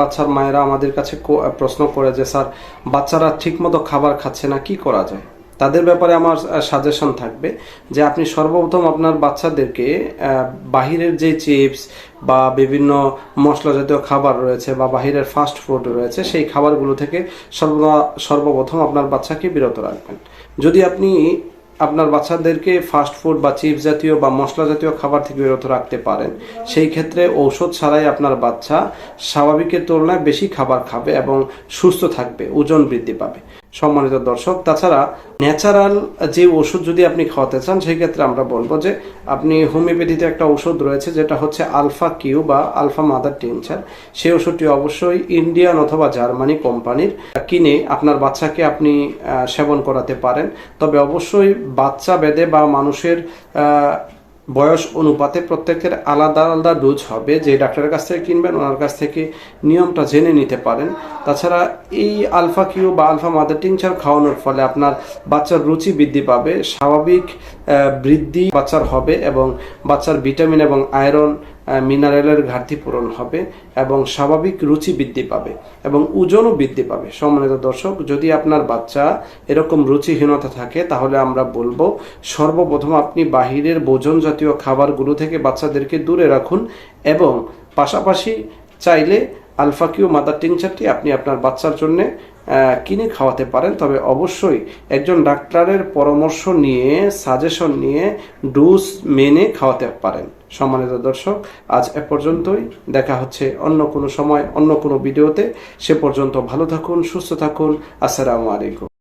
বাচ্চার মায়েরা আমাদের কাছে প্রশ্ন করে যে, স্যার, বাচ্চারা ঠিকমতো খাবার খাচ্ছে না, কি করা যায়? তাদের ব্যাপারে আমার সাজেশন থাকবে যে, আপনি সর্বপ্রথম আপনার বাচ্চাদেরকে বাহিরের যে চিপস বা বিভিন্ন মশলা জাতীয় খাবার রয়েছে বা বাহিরের ফাস্ট ফুড রয়েছে, সেই খাবারগুলো থেকে সর্ব সর্বপ্রথম আপনার বাচ্চাকে বিরত রাখবেন। যদি আপনি আপনার বাচ্চাদেরকে ফাস্ট ফুড বা চিপস জাতীয় বা মশলা জাতীয় খাবার থেকে বিরত রাখতে পারেন। সেই ক্ষেত্রে ঔষধ ছাড়াই আপনার বাচ্চা স্বাভাবিকের তুলনায় বেশি খাবার খাবে এবং সুস্থ থাকবে, ওজন বৃদ্ধি পাবে। সম্মানিত দর্শক, তাছাড়া ন্যাচারাল যে ওষুধ যদি আপনি খাওয়াতে চান, সেই ক্ষেত্রে আমরা বলব যে আপনি হোমিওপ্যাথিতে একটা ওষুধ রয়েছে, যেটা হচ্ছে আলফা কিউ বা আলফা মাদার টিনচার। সেই ওষুধটি অবশ্যই ইন্ডিয়ান অথবা জার্মানি কোম্পানির কিনে আপনার বাচ্চাকে আপনি সেবন করাতে পারেন। তবে অবশ্যই বাচ্চা বেদে বা মানুষের বয়স অনুপাতে প্রত্যেকের আলাদা আলাদা ডোজ হবে। যে ডাক্তারের কাছ থেকে কিনবেন, ওনার কাছ থেকে নিয়মটা জেনে নিতে পারেন। তাছাড়া এই আলফা কিউ বা আলফা মাদার টিংচার খাওয়ানোর ফলে আপনার বাচ্চার রুচি বৃদ্ধি পাবে, স্বাভাবিক বৃদ্ধি বাচ্চার হবে এবং বাচ্চার ভিটামিন এবং আয়রন মিনারেলের ঘাটতি পূরণ হবে এবং স্বাভাবিক রুচি বৃদ্ধি পাবে এবং ওজনও বৃদ্ধি পাবে। সম্মানিত দর্শক, যদি আপনার বাচ্চা এরকম রুচিহীনতা থাকে, তাহলে আমরা বলব, সর্বপ্রথম আপনি বাহিরের ভোজন জাতীয় খাবারগুলো থেকে বাচ্চাদেরকে দূরে রাখুন এবং পাশাপাশি চাইলে আলফা কিউ মাদার টিংচারটি আপনি আপনার বাচ্চার জন্য কিনে খাওয়াতে পারেন। তবে অবশ্যই একজন ডাক্তারের পরামর্শ নিয়ে সাজেশন নিয়ে ডোজ মেনে খাওয়াতে পারেন। সম্মানিত দর্শক, আজ এ পর্যন্তই। দেখা হচ্ছে অন্য কোনো সময়, অন্য কোনো ভিডিওতে। সে পর্যন্ত ভালো থাকুন, সুস্থ থাকুন। আসসালামু আলাইকুম।